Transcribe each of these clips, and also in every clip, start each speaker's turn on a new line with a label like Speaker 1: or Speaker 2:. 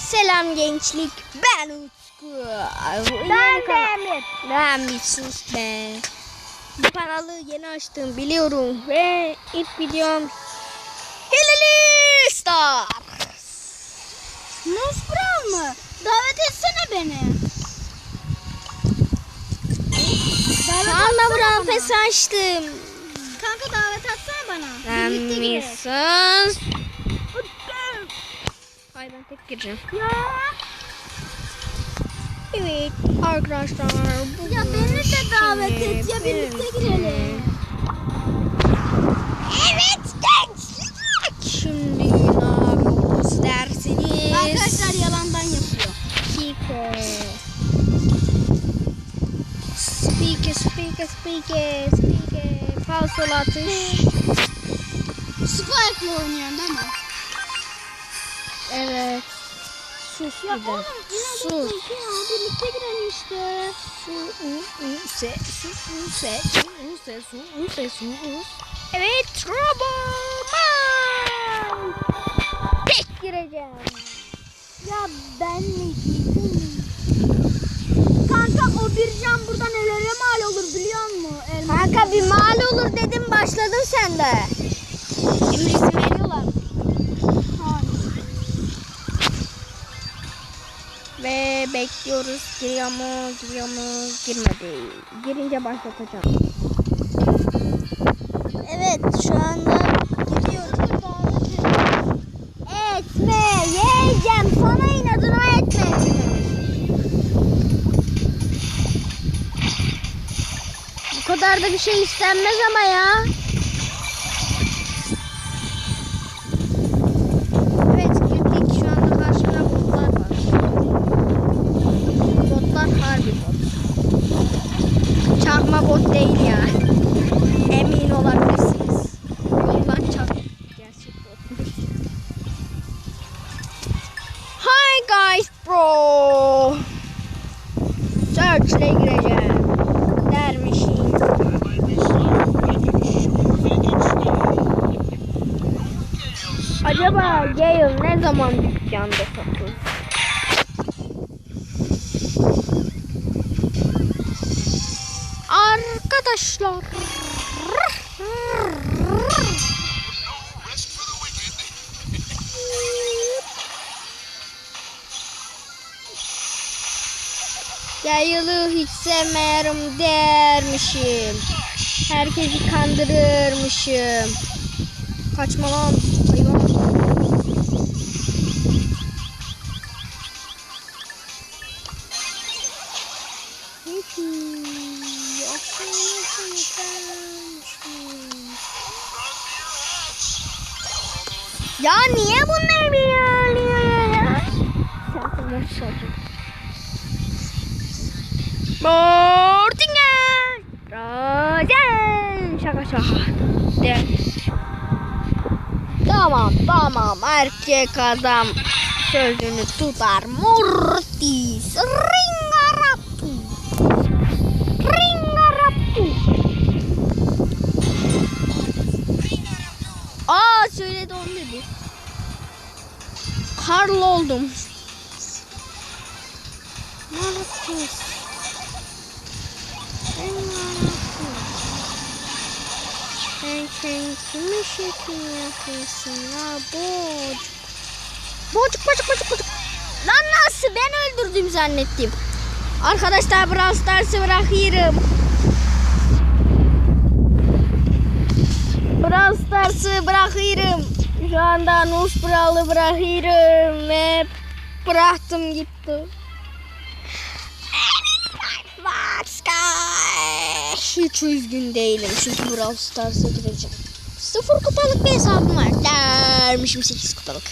Speaker 1: Selam gençlik. Ben Utku.
Speaker 2: Ben de Emir.
Speaker 1: Ben bir sus be. Bu kanalı yeni açtım biliyorum. Ve ilk videom Hilali Star.
Speaker 2: Nusbra mı? Davet etsene beni. Davet
Speaker 1: buranın
Speaker 2: bana.
Speaker 1: pes açtım.
Speaker 2: Kanka davet atsana bana.
Speaker 1: Ben bir sus. Hayır ben tek gireceğim.
Speaker 2: Ya.
Speaker 1: Evet arkadaşlar.
Speaker 2: Ya beni de davet et ya birlikte girelim.
Speaker 1: Evet gençlik. Şimdi ne yapıyoruz dersiniz?
Speaker 2: Arkadaşlar yalandan yapıyor.
Speaker 1: Kiko. Speaker, speaker, speaker, speaker. Falsol atış.
Speaker 2: Oynayan değil mi?
Speaker 1: Evet. Sus
Speaker 2: Ya
Speaker 1: bir de.
Speaker 2: oğlum
Speaker 1: Sus.
Speaker 2: kanka ya birlikte girelim işte.
Speaker 1: Su, u, u, se, su, u, se, su, u, se, su, u, se, su, u. Evet, Trouble Tek gireceğim.
Speaker 2: Ya ben mi giydim? Kanka o bir can burada nelere mal olur biliyor musun? Elmas.
Speaker 1: Kanka bir mal olur dedim başladın sen de. Emir izin veriyorlar mı?
Speaker 2: Hayır.
Speaker 1: Ve bekliyoruz. Giriyor mu? Giriyor mu? Girmedi. Girince başlatacağım. Evet şu anda giriyoruz. Etme yiyeceğim. Sana inadına etme. Bu kadar da bir şey istenmez ama ya. Acaba Gale ne zaman dükkanda satılır? Arkadaşlar. Gale'ı hiç sevmiyorum dermişim. Herkesi kandırırmışım. Kaçma lan. Ya niye bunlar beni. Mortingen! Rozen! Şaka şaka. De. Tamam tamam erkek adam sözünü tutar. Mortis. Ringaraptu. Karl oldum. Mortis. Sen sen kimi şekil yapıyorsun ya boğuk. Boğuk boğuk boğuk boğuk. Lan nasıl ben öldürdüm zannettim. Arkadaşlar Brawl Stars'ı bırakıyorum. Brawl Stars'ı bırakıyorum. Şu anda Nus Brawl'ı bırakıyorum ve bıraktım gitti. Hiç üzgün değilim çünkü Brawl Stars'a gireceğim. Sıfır kupalık bir hesabım var. Dermişim 8 kupalık.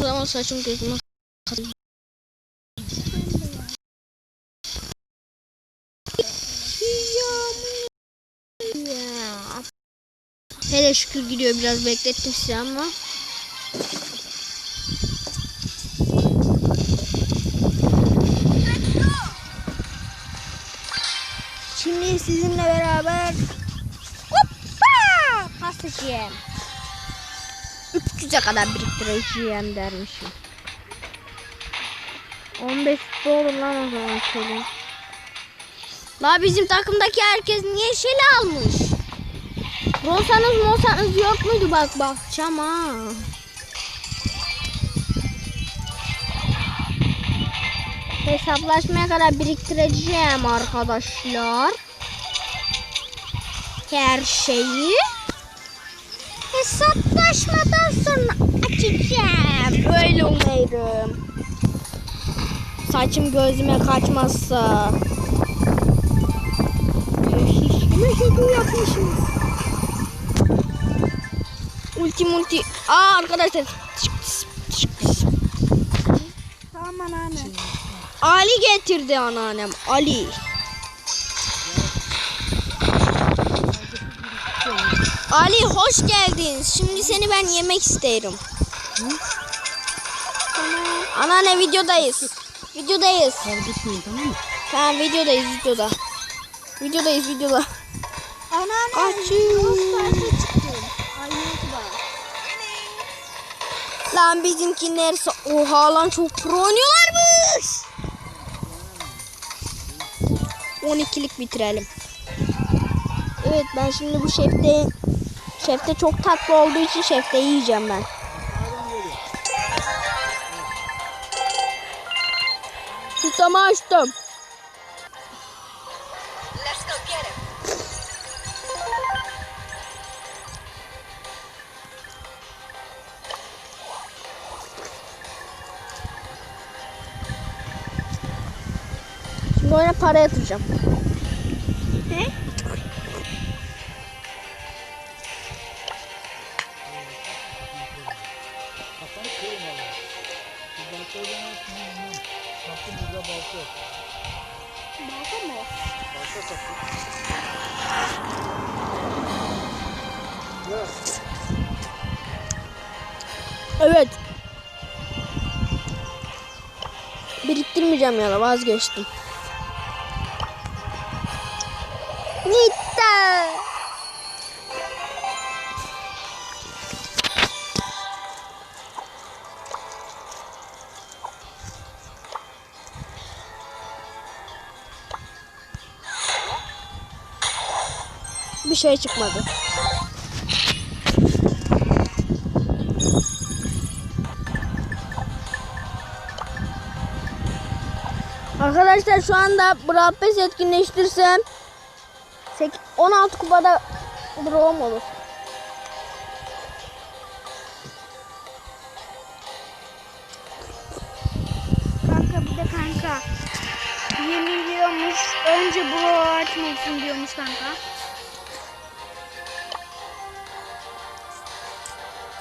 Speaker 1: Zaman saçım gözüme Ya. Hele şükür gidiyor biraz beklettim sizi ama. şimdi sizinle beraber hoppa pasacağım. 300'e kadar biriktireceğim dermişim. 15 olur lan o zaman şöyle. La bizim takımdaki herkes niye şeli almış? Rosanız mosanız yok muydu bak bakacağım ha. Hesaplaşmaya kadar biriktireceğim arkadaşlar. Her şeyi hesaplaşmadan sonra açacağım. Öyle umarım. Saçım gözüme kaçmazsa. Şişme şekil yapmışız. Ulti multi. Aa arkadaşlar.
Speaker 2: Tamam anneanne.
Speaker 1: Ali getirdi anneannem. Ali. Ali hoş geldin. Şimdi seni ben yemek isterim. Anneanne videodayız. Videodayız.
Speaker 3: Kaybetmeyin tamam mı?
Speaker 1: Tamam videodayız videoda. Videodayız videoda.
Speaker 2: Anneanne.
Speaker 1: Açın. Lan bizimkiler so- oha lan çok pro oynuyorlarmış. 12'lik bitirelim. Evet ben şimdi bu şefte şefte çok tatlı olduğu için şefte yiyeceğim ben. Tutamı açtım. Şimdi oyuna para yatıracağım.
Speaker 2: Ne? Balta mı?
Speaker 1: Evet. Biriktirmeyeceğim ya da vazgeçtim. Bir şey çıkmadı. Arkadaşlar şu anda Brawl Pass etkinleştirsem 8 16 kupada Brawl olur.
Speaker 2: Kanka bir de kanka. Yeniliyormuş. Önce bu açmasın diyormuş kanka.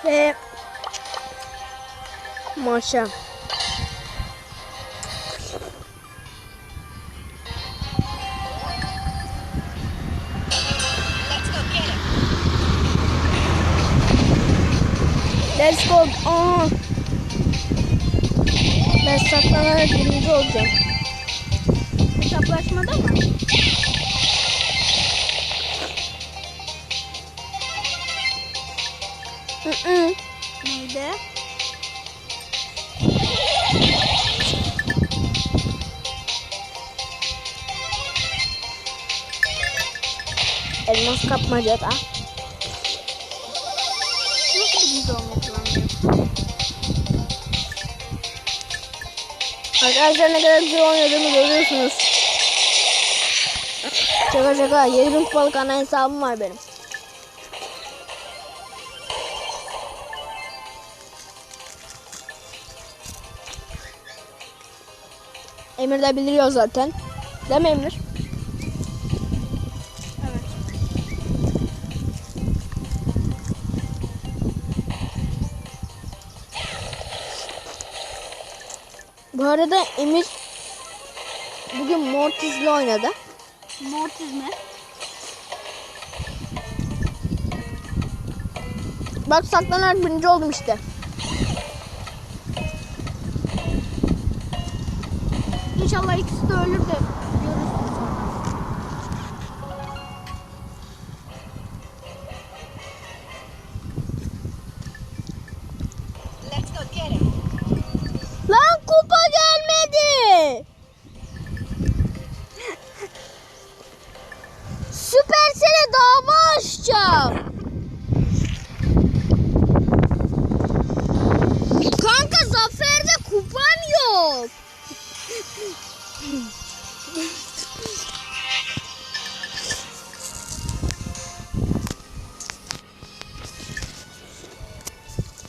Speaker 1: Ve maşa. Let's go. Aa. Ben saklanarak birinci olacağım.
Speaker 2: Hesaplaşmada mı?
Speaker 1: Hı -hı.
Speaker 2: Neydi?
Speaker 1: Elmas kapmacada. Arkadaşlar ne kadar güzel oynadığımı görüyorsunuz. Şaka şaka. 20 balık ana hesabım var benim. Emir de biliyor zaten. Değil mi Emir? Bu arada Emir bugün Mortis'le oynadı.
Speaker 2: Mortis mi?
Speaker 1: Bak saklanarak birinci oldum işte.
Speaker 2: İnşallah ikisi de ölür de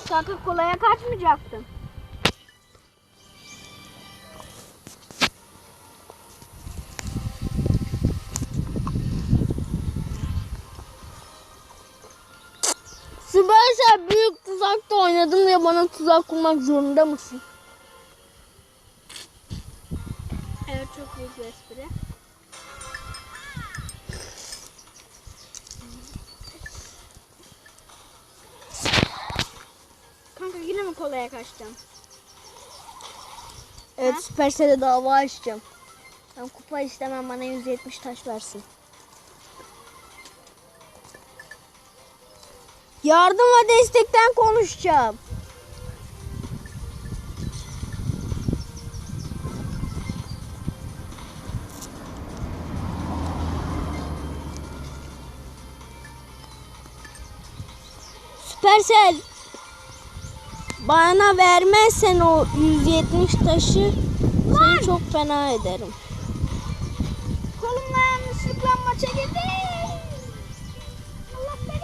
Speaker 1: Kanka
Speaker 2: kolaya kaçmayacaktın.
Speaker 1: Süpersel büyük tuzakta oynadım diye bana tuzak kurmak zorunda mısın?
Speaker 2: Evet çok büyük bir espri. Kolaya kaçtın?
Speaker 1: Evet
Speaker 2: Ha?
Speaker 1: Süpersel'e dava açacağım. Ben kupa istemem bana 170 taş versin. Yardım ve destekten konuşacağım. Süpersel bana vermezsen o 170 taşı seni çok fena ederim.
Speaker 2: Kolumla yanlışlıkla maça girdim. Allah beni.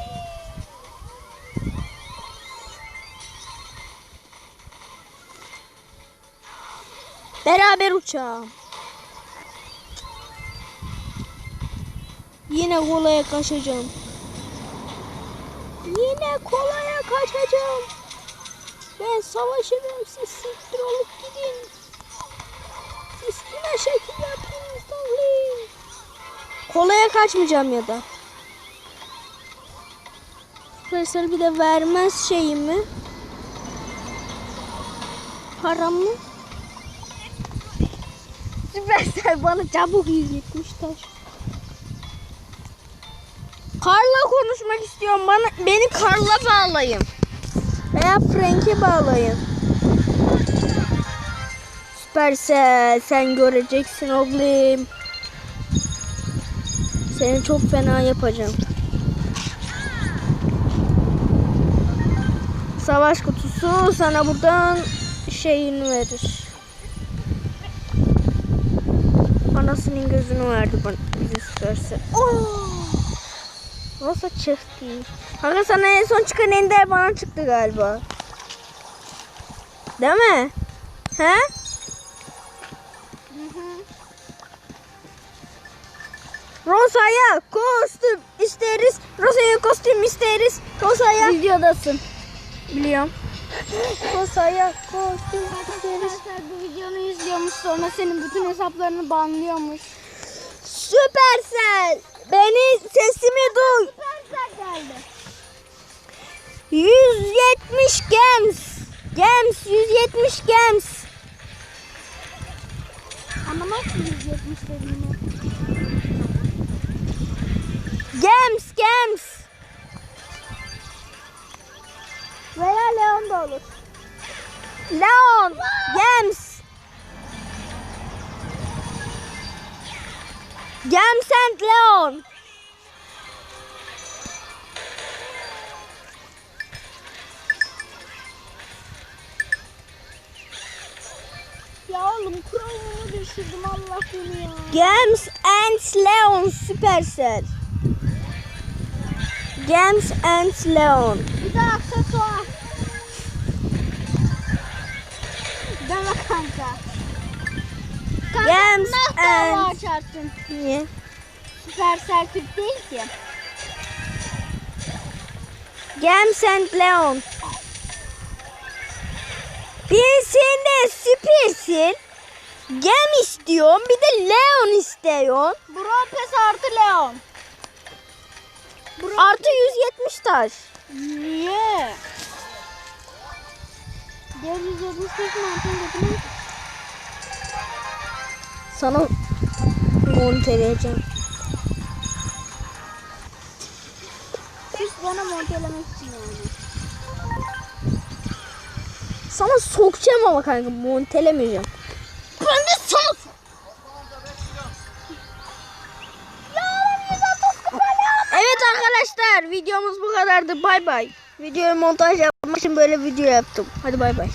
Speaker 1: Beraber uçalım. Yine kolaya kaçacağım. Yine kolaya kaçacağım. Ben savaşırım siz siktir olup gidin. Siz yine şekil yapın. sallayın. Kolaya kaçmayacağım ya da. Supercell bir de vermez şeyimi. Paramı. Süpersel bana çabuk 170 taş. Karla konuşmak istiyorum. Bana beni Karla bağlayın. Veya Frank'e bağlayın. Süpersel sen göreceksin oğlum. Seni çok fena yapacağım. Savaş kutusu sana buradan şeyini verir. Anasının gözünü verdi bana bize süperse. Oh! Nasıl çıktı? Kanka sana en son çıkan ender bana çıktı galiba. Değil mi? He? Rosa'ya kostüm isteriz. Rosa'ya kostüm isteriz. Rosa'ya.
Speaker 2: Videodasın.
Speaker 1: Biliyorum. Rosa'ya kostüm isteriz.
Speaker 2: Arkadaşlar bu videonu izliyormuş sonra senin bütün hesaplarını banlıyormuş.
Speaker 1: Süpersel. Beni sesimi duy.
Speaker 2: Süpersel geldi.
Speaker 1: 170 gems. Gems 170 gems.
Speaker 2: Anlamaz ki 170 dediğini.
Speaker 1: Gems gems.
Speaker 2: Veya Leon da olur.
Speaker 1: Leon. Gems. Gems and Leon.
Speaker 2: Ya oğlum kuralımı düşürdüm Allah beni ya.
Speaker 1: Gems and Leon Supercell. Gems and Leon.
Speaker 2: Bir de aksesuar. Deme kanka. Nasıl dava
Speaker 1: and-
Speaker 2: açarsın?
Speaker 1: Niye?
Speaker 2: Süpersel Türk değil ki.
Speaker 1: Gems and Leon. Bir sen de süpersin. Gem istiyorum bir de Leon istiyorsun.
Speaker 2: Bropes artı Leon.
Speaker 1: Artı 170 taş.
Speaker 2: Niye? Diğer 170 taşın
Speaker 1: Sana monteleyeceğim.
Speaker 2: Sırf bana montelemek için yani.
Speaker 1: Sana sokacağım ama kanka montelemeyeceğim.
Speaker 2: Ben de sok. Ya ben 130 kupa Leon.
Speaker 1: Evet arkadaşlar videomuz bu kadardı. Bay bay. Videoyu montaj yapmak için böyle video yaptım. Hadi bay bay.